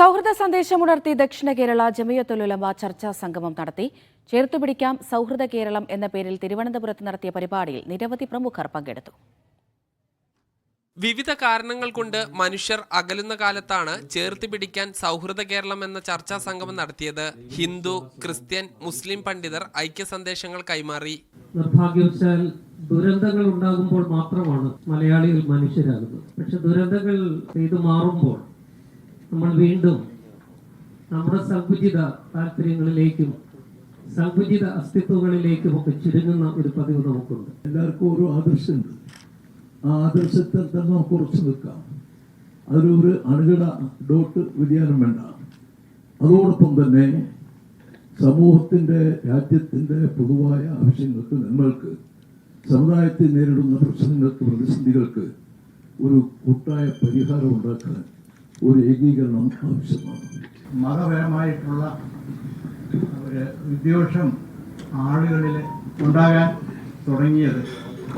സൗഹൃദ സന്ദേശമുണർത്തി ദക്ഷിണ കേരള ജമിയത്തുലുലമ ചർച്ചാ സംഗമം നടത്തി. ചേർത്തുപിടിക്കാം സൗഹൃദ കേരളം എന്ന പേരിൽ തിരുവനന്തപുരത്ത് നടത്തിയ പരിപാടിയിൽ നിരവധി പ്രമുഖർ പങ്കെടുത്തു. വിവിധ കാരണങ്ങൾ കൊണ്ട് മനുഷ്യർ അകലുന്ന കാലത്താണ് ചേർത്ത് പിടിക്കാൻ സൗഹൃദ കേരളം എന്ന ചർച്ചാ സംഗമം നടത്തിയത്. ഹിന്ദു ക്രിസ്ത്യൻ മുസ്ലിം പണ്ഡിതർ ഐക്യ സന്ദേശങ്ങൾ കൈമാറി. നിർഭാഗ്യവശാൽ ദുരന്തങ്ങൾ ഉണ്ടാകുമ്പോൾ മാത്രമാണ് മലയാളികൾ മനുഷ്യരാകുന്നത്. പക്ഷെ ദുരന്തങ്ങൾ ചെയ്തു മാറുമ്പോൾ നമ്മൾ വീണ്ടും നമ്മുടെ സങ്കുചിത താല്പര്യങ്ങളിലേക്കും സങ്കുചിത അസ്തിത്വങ്ങളിലേക്കും ഒക്കെ ചുരുങ്ങുന്ന ഒരു പതിവ് നമുക്കുണ്ട്. എല്ലാവർക്കും ഒരു ആദർശമുണ്ട്. ആ ആദർശത്തിൽ തന്നെ നമുക്ക് ഉറച്ചു നിൽക്കാം. അതിലൊരു അണുകിട ഡോട്ട് വ്യതിയാനം വേണ്ട. അതോടൊപ്പം തന്നെ സമൂഹത്തിന്റെ രാജ്യത്തിന്റെ പൊതുവായ ആവശ്യങ്ങൾക്ക് നന്മകൾക്ക് സമുദായത്തിൽ നേരിടുന്ന പ്രശ്നങ്ങൾക്ക് പ്രതിസന്ധികൾക്ക് ഒരു കൂട്ടായ പരിഹാരം ഉണ്ടാക്കാൻ ഒരു ഏകീകരണം ആവശ്യമാണ്. മതപരമായിട്ടുള്ള ഒരു വിദ്വേഷം ആളുകളിൽ ഉണ്ടാകാൻ തുടങ്ങിയത്.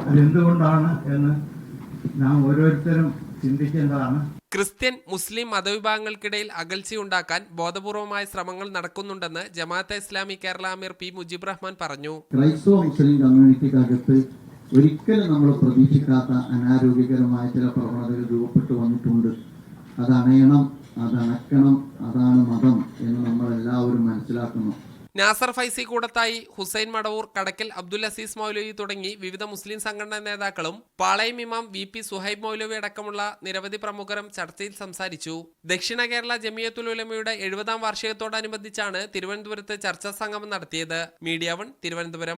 അതെന്തുകൊണ്ടാണ് എന്ന് നാം ഓരോരുത്തരും ചിന്തിക്കേണ്ടതാണ്. ക്രിസ്ത്യൻ മുസ്ലിം മതവിഭാഗങ്ങൾക്കിടയിൽ അകൽച്ചയുണ്ടാക്കാൻ ബോധപൂർവമായ ശ്രമങ്ങൾ നടക്കുന്നുണ്ടെന്ന് ജമാഅത്തെ ഇസ്ലാമി കേരള അമീർ പി മുജീബ് റഹ്മാൻ പറഞ്ഞു. ക്രൈസ്തവ മുസ്ലിം കമ്മ്യൂണിറ്റിക്കകത്ത് ഒരിക്കലും നമ്മൾ പ്രതീക്ഷിക്കാത്ത അനാരോഗ്യകരമായ ചില പ്രവണതകൾ രൂപപ്പെട്ടു വന്നിട്ടുണ്ട്. അത് അണയണം അത് അണക്കണം അതാണ് മതം എന്ന് നമ്മൾ എല്ലാവരും മനസ്സിലാക്കുന്നു. നാസർ ഫൈസി കൂടത്തായി ഹുസൈൻ മടവൂർ കടക്കൽ അബ്ദുൽ അസീസ് മൗലവി തുടങ്ങി വിവിധ മുസ്ലിം സംഘടനാ നേതാക്കളും പാളയം ഇമാം വി പി സുഹൈബ് മൗലവി അടക്കമുള്ള നിരവധി പ്രമുഖരും ചർച്ചയിൽ സംസാരിച്ചു. ദക്ഷിണ കേരള ജമിയത്തുൽ ഉലമയുടെ എഴുപതാം വാർഷികത്തോടനുബന്ധിച്ചാണ് തിരുവനന്തപുരത്ത് ചർച്ചാ സംഗമം നടത്തിയത്. Media One Thiruvananthapuram.